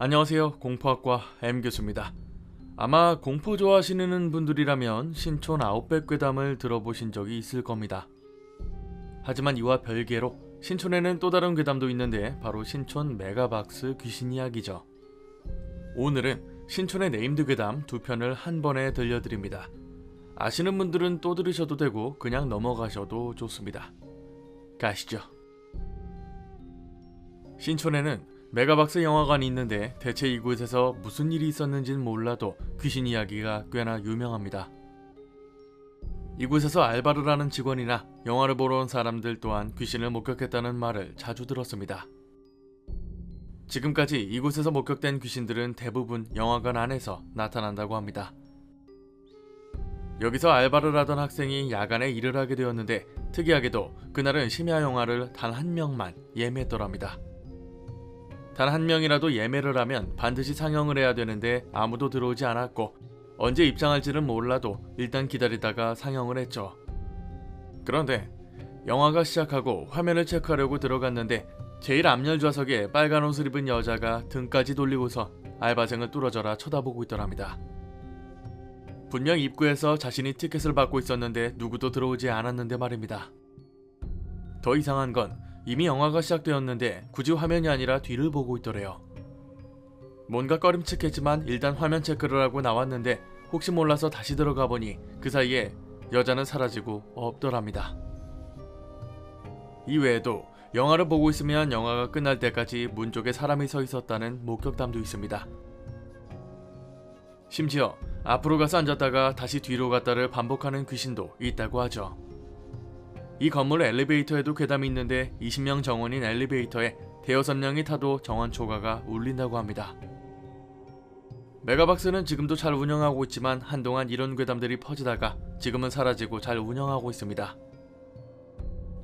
안녕하세요. 공포학과 M 교수입니다. 아마 공포 좋아하시는 분들이라면 신촌 아웃백 괴담을 들어보신 적이 있을 겁니다. 하지만 이와 별개로 신촌에는 또 다른 괴담도 있는데 바로 신촌 메가박스 귀신 이야기죠. 오늘은 신촌의 네임드 괴담 두 편을 한 번에 들려드립니다. 아시는 분들은 또 들으셔도 되고 그냥 넘어가셔도 좋습니다. 가시죠. 신촌에는 메가박스 영화관이 있는데 대체 이곳에서 무슨 일이 있었는지는 몰라도 귀신 이야기가 꽤나 유명합니다. 이곳에서 알바를 하는 직원이나 영화를 보러 온 사람들 또한 귀신을 목격했다는 말을 자주 들었습니다. 지금까지 이곳에서 목격된 귀신들은 대부분 영화관 안에서 나타난다고 합니다. 여기서 알바를 하던 학생이 야간에 일을 하게 되었는데 특이하게도 그날은 심야 영화를 단 한 명만 예매했더랍니다. 단 한 명이라도 예매를 하면 반드시 상영을 해야 되는데 아무도 들어오지 않았고 언제 입장할지는 몰라도 일단 기다리다가 상영을 했죠. 그런데 영화가 시작하고 화면을 체크하려고 들어갔는데 제일 앞열 좌석에 빨간 옷을 입은 여자가 등까지 돌리고서 알바생을 뚫어져라 쳐다보고 있더랍니다. 분명 입구에서 자신이 티켓을 받고 있었는데 누구도 들어오지 않았는데 말입니다. 더 이상한 건 이미 영화가 시작되었는데 굳이 화면이 아니라 뒤를 보고 있더래요. 뭔가 꺼림칙했지만 일단 화면 체크를 하고 나왔는데 혹시 몰라서 다시 들어가 보니 그 사이에 여자는 사라지고 없더랍니다. 이외에도 영화를 보고 있으면 영화가 끝날 때까지 문 쪽에 사람이 서 있었다는 목격담도 있습니다. 심지어 앞으로 가서 앉았다가 다시 뒤로 갔다를 반복하는 귀신도 있다고 하죠. 이 건물 엘리베이터에도 괴담이 있는데 20명 정원인 엘리베이터에 대여섯 명이 타도 정원 초가가 울린다고 합니다. 메가박스는 지금도 잘 운영하고 있지만 한동안 이런 괴담들이 퍼지다가 지금은 사라지고 잘 운영하고 있습니다.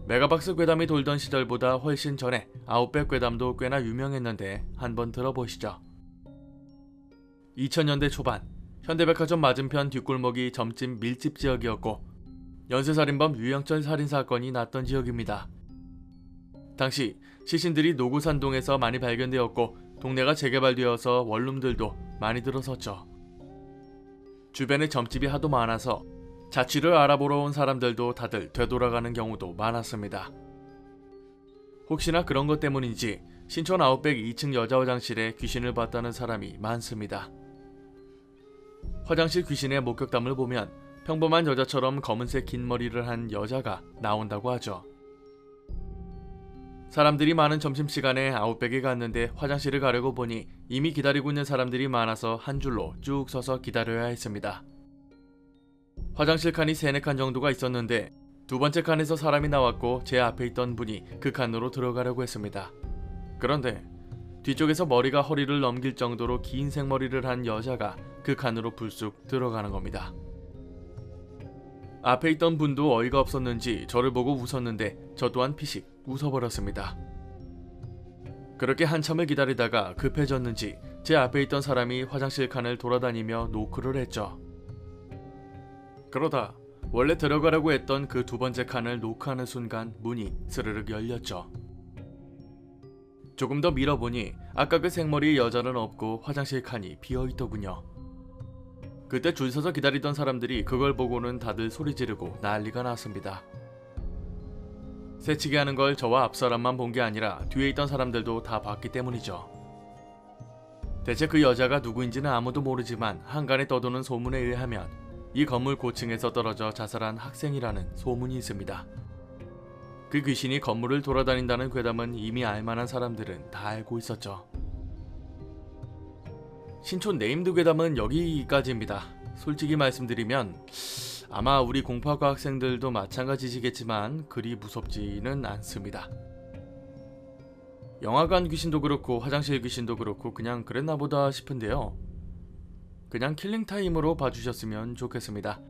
메가박스 괴담이 돌던 시절보다 훨씬 전에 아웃백 괴담도 꽤나 유명했는데 한번 들어보시죠. 2000년대 초반 현대백화점 맞은편 뒷골목이 점집 밀집 지역이었고 연쇄살인범 유영철 살인사건이 났던 지역입니다. 당시 시신들이 노구산동에서 많이 발견되었고 동네가 재개발되어서 원룸들도 많이 들어섰죠. 주변에 점집이 하도 많아서 자취를 알아보러 온 사람들도 다들 되돌아가는 경우도 많았습니다. 혹시나 그런 것 때문인지 신촌 아웃백 2층 여자 화장실에 귀신을 봤다는 사람이 많습니다. 화장실 귀신의 목격담을 보면 평범한 여자처럼 검은색 긴 머리를 한 여자가 나온다고 하죠. 사람들이 많은 점심시간에 아웃백에 갔는데 화장실을 가려고 보니 이미 기다리고 있는 사람들이 많아서 한 줄로 쭉 서서 기다려야 했습니다. 화장실 칸이 3, 4칸 정도가 있었는데 두 번째 칸에서 사람이 나왔고 제 앞에 있던 분이 그 칸으로 들어가려고 했습니다. 그런데 뒤쪽에서 머리가 허리를 넘길 정도로 긴 생머리를 한 여자가 그 칸으로 불쑥 들어가는 겁니다. 앞에 있던 분도 어이가 없었는지 저를 보고 웃었는데 저 또한 피식 웃어버렸습니다. 그렇게 한참을 기다리다가 급해졌는지 제 앞에 있던 사람이 화장실 칸을 돌아다니며 노크를 했죠. 그러다 원래 들어가려고 했던 그 두 번째 칸을 노크하는 순간 문이 스르륵 열렸죠. 조금 더 밀어보니 아까 그 생머리 여자는 없고 화장실 칸이 비어 있더군요. 그때 줄 서서 기다리던 사람들이 그걸 보고는 다들 소리 지르고 난리가 났습니다. 새치기 하는 걸 저와 앞 사람만 본 게 아니라 뒤에 있던 사람들도 다 봤기 때문이죠. 대체 그 여자가 누구인지는 아무도 모르지만 한간에 떠도는 소문에 의하면 이 건물 고층에서 떨어져 자살한 학생이라는 소문이 있습니다. 그 귀신이 건물을 돌아다닌다는 괴담은 이미 알만한 사람들은 다 알고 있었죠. 신촌 네임드 괴담은 여기까지입니다. 솔직히 말씀드리면 아마 우리 공파과 학생들도 마찬가지시겠지만 그리 무섭지는 않습니다. 영화관 귀신도 그렇고 화장실 귀신도 그렇고 그냥 그랬나 보다 싶은데요. 그냥 킬링타임으로 봐주셨으면 좋겠습니다.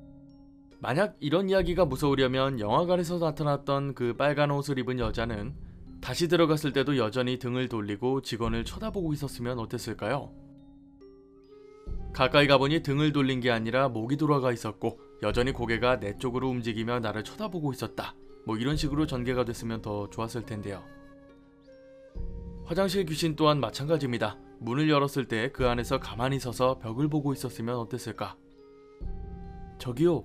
만약 이런 이야기가 무서우려면 영화관에서 나타났던 그 빨간 옷을 입은 여자는 다시 들어갔을 때도 여전히 등을 돌리고 직원을 쳐다보고 있었으면 어땠을까요? 가까이 가보니 등을 돌린 게 아니라 목이 돌아가 있었고 여전히 고개가 내 쪽으로 움직이며 나를 쳐다보고 있었다. 뭐 이런 식으로 전개가 됐으면 더 좋았을 텐데요. 화장실 귀신 또한 마찬가지입니다. 문을 열었을 때 그 안에서 가만히 서서 벽을 보고 있었으면 어땠을까? 저기요.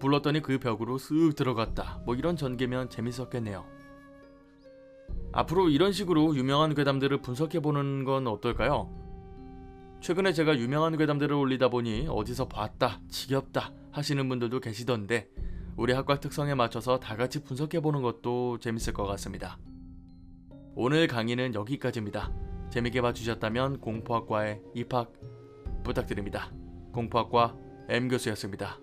불렀더니 그 벽으로 쓱 들어갔다. 뭐 이런 전개면 재밌었겠네요. 앞으로 이런 식으로 유명한 괴담들을 분석해 보는 건 어떨까요? 최근에 제가 유명한 괴담들을 올리다 보니 어디서 봤다, 지겹다 하시는 분들도 계시던데 우리 학과 특성에 맞춰서 다 같이 분석해 보는 것도 재밌을 것 같습니다. 오늘 강의는 여기까지입니다. 재밌게 봐주셨다면 공포학과에 입학 부탁드립니다. 공포학과 M 교수였습니다.